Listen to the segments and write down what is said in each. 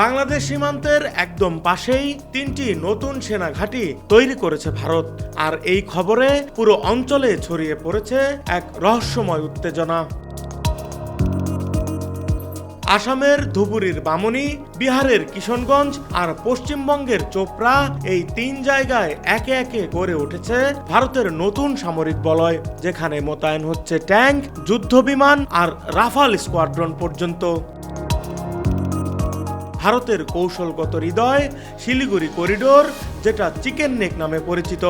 বাংলাদেশ সীমান্তের একদম পাশেই তিনটি নতুন সেনা ঘাঁটি তৈরি করেছে ভারত। আর এই খবরে পুরো অঞ্চলে ছড়িয়ে পড়েছে এক রহস্যময় উত্তেজনা। আসামের ধুবুরির বামনি, বিহারের কিশনগঞ্জ আর পশ্চিমবঙ্গের চোপড়া এই তিন জায়গায় একে একে গড়ে উঠেছে ভারতের নতুন সামরিক বলয়, যেখানে মোতায়েন হচ্ছে ট্যাঙ্ক, যুদ্ধবিমান আর রাফাল স্কোয়াড্রন পর্যন্ত। ভারতের কৌশলগত হৃদয়, শিলিগুড়ি করিডোর, যেটা চিকেন নেক নামে পরিচিত।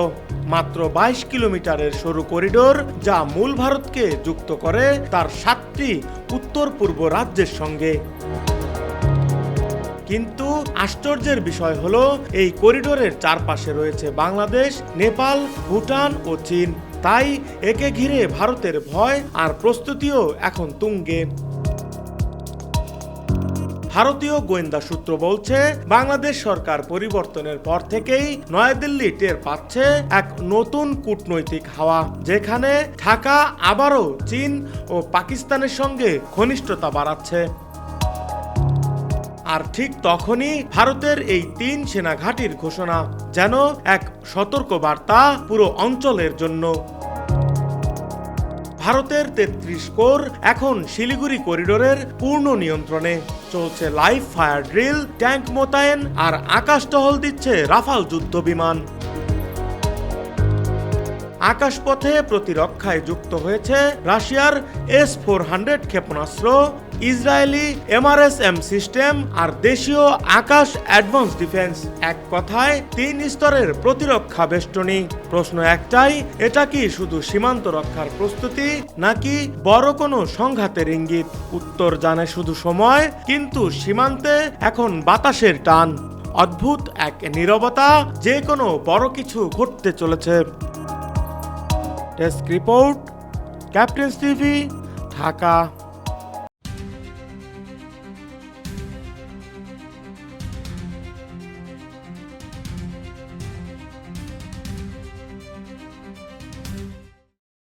মাত্র বাইশ কিলোমিটারের সরু করিডোর, যা মূল ভারতকে যুক্ত করে, তার সাতটি উত্তর পূর্ব রাজ্যের সঙ্গে। কিন্তু আশ্চর্যের বিষয় হলো, এই করিডোরের চারপাশে রয়েছে বাংলাদেশ, নেপাল, ভুটান ও চীন। তাই একে ঘিরে ভারতের ভয় আর প্রস্তুতিও এখন তুঙ্গে। ভারতীয় গোয়েন্দা সূত্র বলছে, বাংলাদেশ সরকার পরিবর্তনের পর থেকেই নয়াদিল্লি টের পাচ্ছে এক নতুন কূটনৈতিক হাওয়া, যেখানে ঢাকা, আবারও চীন ও পাকিস্তানের সঙ্গে ঘনিষ্ঠতা বাড়াচ্ছে। আর ঠিক তখনই ভারতের এই তিন সেনা ঘাঁটির ঘোষণা, যেন এক সতর্ক বার্তা পুরো অঞ্চলের জন্য। ভারতের তেত্রিশ কোর এখন শিলিগুড়ি করিডোরের পূর্ণ নিয়ন্ত্রণে। চলছে লাইভ ফায়ার ড্রিল, ট্যাঙ্ক মোতায়েন আর আকাশ টহল দিচ্ছে রাফাল যুদ্ধ বিমান আকাশপথে প্রতিরক্ষায় যুক্ত হয়েছে রাশিয়ার এস ফোর হান্ড্রেড ক্ষেপণাস্ত্র, ইসরায়েলি এমআরএসএম সিস্টেম আর দেশীয় আকাশ অ্যাডভান্স ডিফেন্স। এক কথায়, তিন স্তরের প্রতিরক্ষা বেষ্টনী। প্রশ্ন একটাই, এটা কি শুধু সীমান্ত রক্ষার প্রস্তুতি, নাকি বড় কোনো সংঘাতের ইঙ্গিত? উত্তর জানে শুধু সময়, কিন্তু সীমান্তে এখন বাতাসের টান। অদ্ভুত এক নীরবতা যে কোনো বড় কিছু ঘটতে চলেছে। Desk report captains TV Dhaka